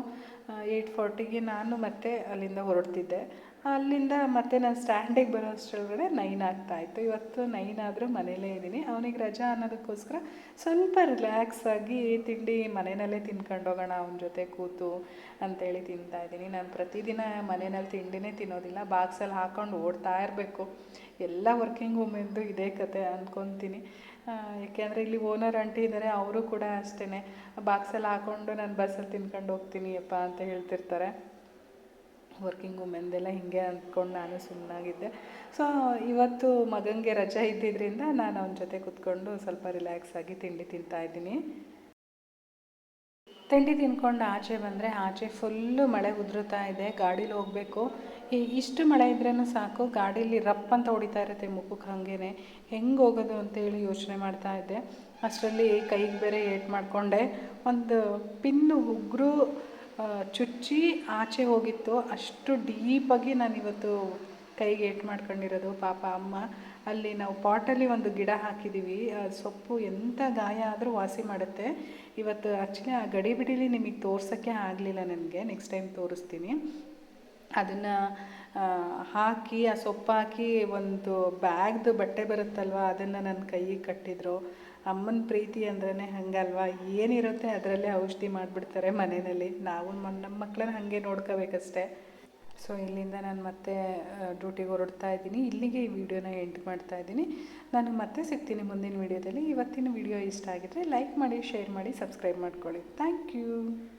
ಏಯ್ಟ್ ಫೋರ್ಟಿಗೆ ನಾನು ಮತ್ತೆ ಅಲ್ಲಿಂದ ಹೊರಡ್ತಿದ್ದೆ. ಅಲ್ಲಿಂದ ಮತ್ತೆ ನಾನು ಸ್ಟ್ಯಾಂಡಿಗೆ ಬರೋ ಅಷ್ಟರೊಳಗಡೆ ನೈನ್ ಆಗ್ತಾಯಿತ್ತು ಇವತ್ತು ನೈನ್ ಆದರೂ ಮನೇಲೇ ಇದ್ದೀನಿ. ಅವನಿಗೆ ರಜಾ ಅನ್ನೋದಕ್ಕೋಸ್ಕರ ಸ್ವಲ್ಪ ರಿಲ್ಯಾಕ್ಸ್ ಆಗಿ ತಿಂಡಿ ಮನೆಯಲ್ಲೇ ತಿನ್ಕೊಂಡು ಹೋಗೋಣ ಅವನ ಜೊತೆ ಕೂತು ಅಂತೇಳಿ ತಿಂತಾ ಇದ್ದೀನಿ. ನಾನು ಪ್ರತಿದಿನ ಮನೆಯಲ್ಲಿ ತಿಂಡಿನೇ ತಿನ್ನೋದಿಲ್ಲ. ಬಾಕ್ಸಲ್ಲಿ ಹಾಕೊಂಡು ಓಡ್ತಾ ಇರಬೇಕು. ಎಲ್ಲ ವರ್ಕಿಂಗ್ ವುಮೆನ್ದು ಇದೇ ಕತೆ ಅಂದ್ಕೊತೀನಿ ಯಾಕೆಂದರೆ ಇಲ್ಲಿ ಓನರ್ ಆಂಟಿ ಇದ್ದಾರೆ ಅವರು ಕೂಡ ಅಷ್ಟೇ ಬಾಕ್ಸಲ್ಲಿ ಹಾಕ್ಕೊಂಡು ನಾನು ಬಸ್ಸಲ್ಲಿ ತಿನ್ಕೊಂಡು ಹೋಗ್ತೀನಿ ಅಪ್ಪ ಅಂತ ಹೇಳ್ತಿರ್ತಾರೆ. ವರ್ಕಿಂಗ್ ವುಮೆನ್ದೆಲ್ಲ ಹಿಂಗೆ ಅಂದ್ಕೊಂಡು ನಾನು ಸುಮ್ಮನಾಗಿದ್ದೆ ಸೊ ಇವತ್ತು ಮಗನಿಗೆ ರಜೆ ಇದ್ದಿದ್ದರಿಂದ ನಾನು ಅವನ ಜೊತೆ ಕೂತ್ಕೊಂಡು ಸ್ವಲ್ಪ ರಿಲ್ಯಾಕ್ಸ್ ಆಗಿ ತಿಂಡಿ ತಿಂತಾ ಇದ್ದೀನಿ. ತಿಂಡಿ ತಿನ್ಕೊಂಡು ಆಚೆ ಬಂದರೆ ಆಚೆ ಫುಲ್ಲು ಮಳೆ ಉದುರುತ್ತಾ ಇದೆ, ಗಾಡೀಲಿ ಹೋಗಬೇಕು. ಇಷ್ಟು ಮಳೆ ಇದ್ರೂ ಸಾಕು, ಗಾಡೀಲಿ ರಪ್ ಅಂತ ಹೊಡಿತಾ ಇರುತ್ತೆ ಮುಖಕ್ಕೆ ಹಾಗೇ ಹೆಂಗೆ ಹೋಗೋದು ಅಂತೇಳಿ ಯೋಚನೆ ಮಾಡ್ತಾ ಇದ್ದೆ. ಅಷ್ಟರಲ್ಲಿ ಕೈಗೆ ಬೇರೆ ಏಟ್ ಮಾಡಿಕೊಂಡೆ. ಒಂದು ಪಿನ್ನು ಉಗುರು ಚುಚ್ಚಿ ಆಚೆ ಹೋಗಿತ್ತು. ಅಷ್ಟು ಡೀಪಾಗಿ ನಾನು ಇವತ್ತು ಕೈಗೆ ಏಟು ಮಾಡ್ಕೊಂಡಿರೋದು ಪಾಪ ಅಮ್ಮ. ಅಲ್ಲಿ ನಾವು ಪಾಟಲ್ಲಿ ಒಂದು ಗಿಡ ಹಾಕಿದ್ದೀವಿ ಸೊಪ್ಪು ಎಂಥ ಗಾಯ ಆದರೂ ವಾಸಿ ಮಾಡುತ್ತೆ. ಇವತ್ತು ಆ್ಯಕ್ಚುಲಿ ಆ ಗಡಿ ನಿಮಗೆ ತೋರ್ಸೋಕ್ಕೆ ಆಗಲಿಲ್ಲ ನನಗೆ. ನೆಕ್ಸ್ಟ್ ಟೈಮ್ ತೋರಿಸ್ತೀನಿ. ಅದನ್ನು ಹಾಕಿ, ಆ ಸೊಪ್ಪು ಹಾಕಿ ಒಂದು ಬ್ಯಾಗ್ದು ಬಟ್ಟೆ ಬರುತ್ತಲ್ವ, ಅದನ್ನು ನನ್ನ ಕೈಗೆ ಕಟ್ಟಿದ್ರು. ಅಮ್ಮನ ಪ್ರೀತಿ ಅಂದ್ರೇ ಹಂಗಲ್ವಾ? ಏನಿರುತ್ತೆ ಅದರಲ್ಲೇ ಔಷಧಿ ಮಾಡಿಬಿಡ್ತಾರೆ ಮನೆಯಲ್ಲಿ. ನಾವು ನಮ್ಮ ಮಕ್ಕಳನ್ನ ಹಾಗೆ ನೋಡ್ಕೋಬೇಕಷ್ಟೆ. ಸೊ ಇಲ್ಲಿಂದ ನಾನು ಮತ್ತೆ ಡ್ಯೂಟಿಗೆ ಹೊರಡ್ತಾ ಇದ್ದೀನಿ. ಇಲ್ಲಿಗೆ ಈ ವಿಡಿಯೋನ ಎಂಡ್ ಮಾಡ್ತಾ ಇದ್ದೀನಿ. ನಾನು ಮತ್ತೆ ಸಿಗ್ತೀನಿ ಮುಂದಿನ ವಿಡಿಯೋದಲ್ಲಿ. ಇವತ್ತಿನ ವಿಡಿಯೋ ಇಷ್ಟ ಆಗಿದ್ರೆ ಲೈಕ್ ಮಾಡಿ, ಶೇರ್ ಮಾಡಿ, ಸಬ್ಸ್ಕ್ರೈಬ್ ಮಾಡ್ಕೊಳ್ಳಿ. Thank you.